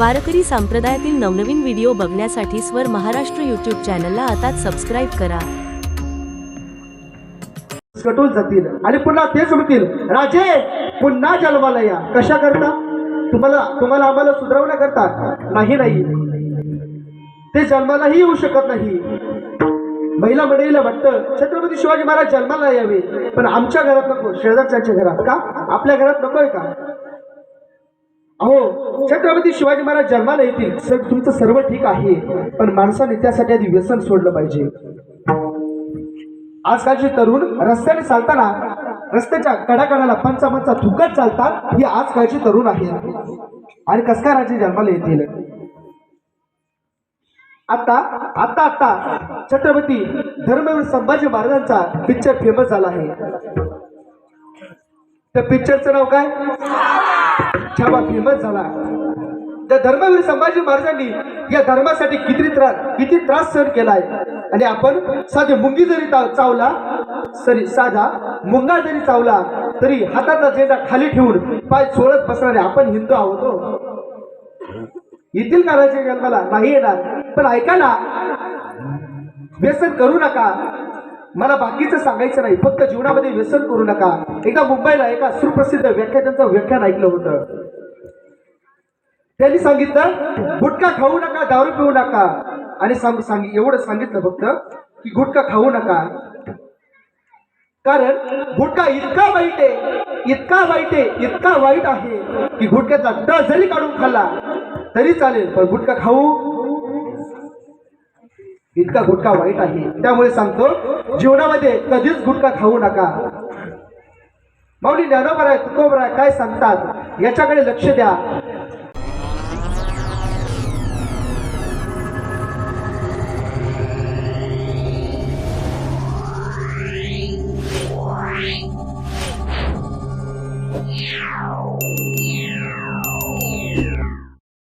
वारकरी संप्रदायातील नवनवीन व्हिडिओ बघण्यासाठी स्वर महाराष्ट्र यूट्यूब चॅनलला आता सबस्क्राईब करा. कटून जातील आणि पुन्हा तेच म्हणतील राजे पुन्हा जन्माला या कशा करता? तुम्हाला तुम्हाला आम्हाला सुधारवण्याकरता नाही नाही. ते जन्मालाही येऊ शकत नाही. महिला मंडळीला वाटतं छत्रपती शिवाजी महाराज जन्माला यावे. पण आमच्या घरात नको शेजारच्या घरात. का? आपल्या घरात नकोय का? अहो छत्रपती शिवाजी महाराज जन्माला येतील. सर तुमचं सर्व ठीक आहे. पण माणसाने त्यासाठी आधी व्यसन सोडलं पाहिजे. आजकालचे तरुण रस्त्याने चालताना रस्त्याच्या कडाकडाला पंचामंचा थुकत चालतात ही आजकालचे तरुण आहेत. आणि कसका राजे जन्माला येतील? आता आता आता छत्रपती धर्मवीर संभाजी महाराजांचा पिक्चर फेमस झाला आहे. त्या पिक्चरचं नाव काय? छावा फेमस झाला. त्या धर्मवीर संभाजी महाराजांनी या धर्मासाठी किती त्रास किती त्रास सहन केलाय. आणि आपण साधे मुंगी जरी चा- चावला सरी साधा मुंगा जरी चावला तरी हाताचा झेंडा खाली ठेवून पाय सोडत बसणारे आपण हिंदू आहोत येथील येतील का जन्माला? नाही येणार. पण ऐका ना. व्यसन करू नका. मला बाकीचं सांगायचं नाही फक्त जीवनामध्ये व्यसन करू नका. एका मुंबईला एका सुप्रसिद्ध व्याख्यात्यांचं व्याख्यान ऐकलं होतं. त्यांनी सांगितलं गुटखा खाऊ नका दारू पिऊ नका. आणि सांग सांग एवढं सांगितलं फक्त की गुटखा खाऊ नका. कारण गुटखा इतका वाईट आहे इतका वाईट आहे इतका वाईट आहे की गुटख्याचा ड जरी काढून खाल्ला तरी चालेल पण गुटखा खाऊ इतका गुटखा वाईट आहे. त्यामुळे सांगतो जीवनामध्ये कधीच गुटखा खाऊ नका. माऊली ज्ञानोबराय तुकोबराय काय सांगतात? याच्याकडे लक्ष द्या.